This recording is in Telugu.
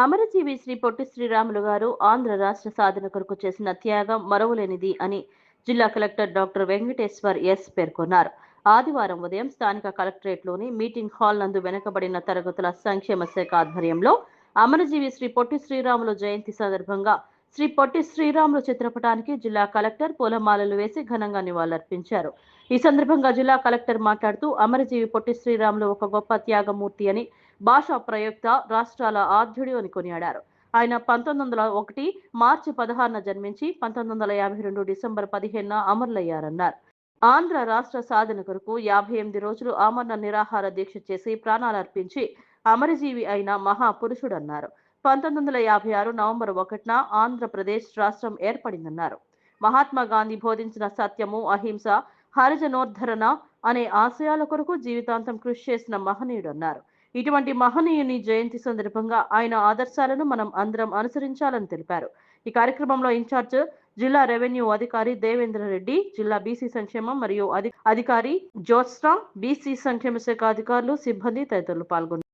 అమరజీవి శ్రీ పొట్టి శ్రీరాములు గారు ఆంధ్ర రాష్ట్ర సాధన కొరకు చేసిన త్యాగం మరవలేనిది అని జిల్లా కలెక్టర్ డాక్టర్ వెంకటేశ్వర్ ఎస్ పేర్కొన్నారు. ఆదివారం ఉదయం స్థానిక కలెక్టరేట్లోని మీటింగ్ హాల్ నందు వెనుకబడిన తరగతుల సంక్షేమ శాఖ ఆధ్వర్యంలో అమరజీవి శ్రీ పొట్టి శ్రీరాములు జయంతి సందర్భంగా శ్రీ పొట్టి శ్రీరాములు చిత్రపటానికి జిల్లా కలెక్టర్ పూలమాలలు వేసి ఘనంగా నివాళులర్పించారు. ఈ సందర్భంగా జిల్లా కలెక్టర్ మాట్లాడుతూ అమరజీవి పొట్టి శ్రీరాములు ఒక గొప్ప త్యాగమూర్తి అని భాషా ప్రయుక్త రాష్ట్రాల ఆద్యుడు అని కొనియాడారు. ఆయన పంతొమ్మిది వందల ఒకటి మార్చి పదహారున జన్మించి పంతొమ్మిది వందల యాభై రెండు డిసెంబర్ పదిహేనున అమరులయ్యారన్నారు. ఆంధ్ర రాష్ట్ర సాధన కొరకు యాభై ఎనిమిది రోజులు ఆమరణ నిరాహార దీక్ష చేసి ప్రాణాలర్పించి అమరజీవి అయిన మహాపురుషుడన్నారు. పంతొమ్మిది వందల యాభై ఆరు నవంబర్ ఒకటిన ఆంధ్రప్రదేశ్ రాష్ట్రం ఏర్పడిందన్నారు. మహాత్మా గాంధీ బోధించిన సత్యము అహింస హరిజనోద్ధరణ అనే ఆశయాల కొరకు జీవితాంతం కృషి చేసిన మహనీయుడన్నారు. ఇటువంటి మహనీయుని జయంతి సందర్భంగా ఆయన ఆదర్శాలను మనం అందరం అనుసరించాలని తెలిపారు. ఈ కార్యక్రమంలో ఇన్ఛార్జ్ జిల్లా రెవెన్యూ అధికారి దేవేంద్ర రెడ్డి జిల్లా బీసీ సంక్షేమం మరియు అధి- అధికారి జ్యోత్స్న బీసీ సంక్షేమ శాఖ అధికారులు సిబ్బంది తదితరులు పాల్గొన్నారు.